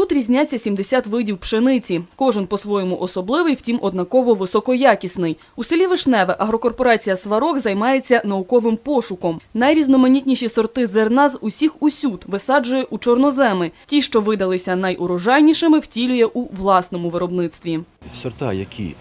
Тут різняться 70 видів пшениці. Кожен по-своєму особливий, втім однаково високоякісний. У селі Вишневе агрокорпорація Сварок займається науковим пошуком. Найрізноманітніші сорти зерна з усіх усюд висаджує у чорноземи. Ті, що видалися найурожайнішими, втілює у власному виробництві. Сорта, які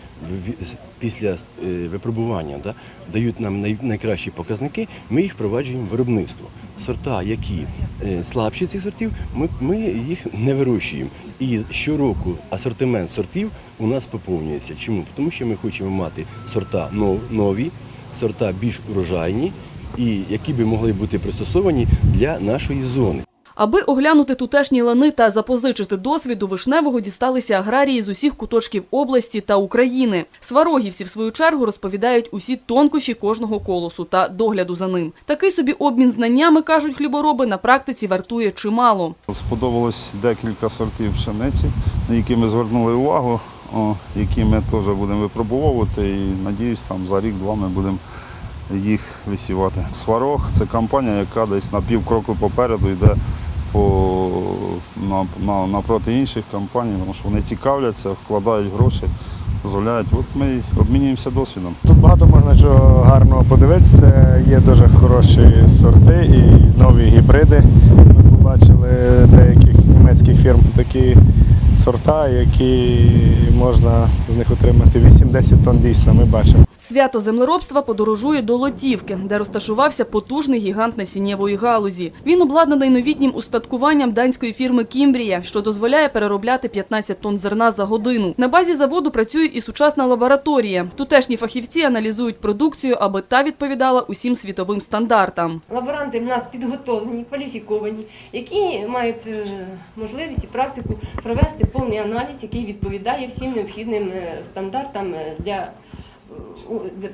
після е, випробування да, дають нам найкращі показники, ми їх впроваджуємо виробництво. Сорта, які е, слабші цих сортів, ми, ми їх не вирощуємо. І щороку асортимент сортів у нас поповнюється. Чому? Тому що ми хочемо мати сорта нові, сорта більш урожайні і які би могли бути пристосовані для нашої зони. Аби оглянути тутешні лани та запозичити досвіду вишневого дісталися аграрії з усіх куточків області та України. Сварогівці, в свою чергу, розповідають усі тонкощі кожного колосу та догляду за ним. Такий собі обмін знаннями, кажуть хлібороби, на практиці вартує чимало. Сподобалось декілька сортів пшениці, на які ми звернули увагу, які ми теж будемо випробовувати і надіюсь, там за рік-два ми будемо їх висівати. Сварог це компанія, яка десь на пів кроку попереду йде по, на, на, напроти інших компаній, тому що вони цікавляться, вкладають гроші, дозволяють. От ми обмінюємося досвідом. Тут багато можна чого гарного подивитися. Є дуже хороші сорти і нові гібриди. Ми побачили деяких німецьких фірм такі сорта, які можна з них отримати 8-10 тонн дійсно. Ми бачимо. Свято землеробства подорожує до Лотівки, де розташувався потужний гігант насіннєвої галузі. Він обладнаний новітнім устаткуванням данської фірми Кімбрія, що дозволяє переробляти 15 тонн зерна за годину. На базі заводу працює і сучасна лабораторія. Тутешні фахівці аналізують продукцію, аби та відповідала усім світовим стандартам. Лаборанти в нас підготовлені, кваліфіковані, які мають е, можливість і практику провести повний аналіз, який відповідає всім необхідним е, стандартам е, для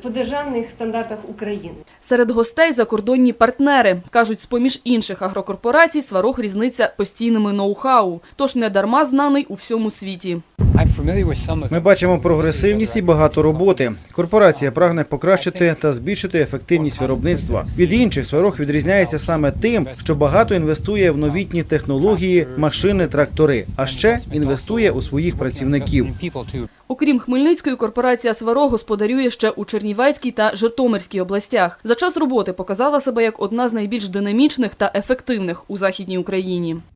по державних стандартах України. Серед гостей закордонні партнери. Кажуть, з-поміж інших агрокорпорацій Сварог різниця постійними ноу-хау, тож не дарма знаний у всьому світі. Ми бачимо прогресивність і багато роботи. Корпорація прагне покращити та збільшити ефективність виробництва. Від інших сварог відрізняється саме тим, що багато інвестує в новітні технології, машини, трактори, а ще інвестує у своїх працівників. Окрім Хмельницької, корпорація «Сваро» господарює ще у Чернівецькій та Житомирській областях. За час роботи показала себе як одна з найбільш динамічних та ефективних у Західній Україні.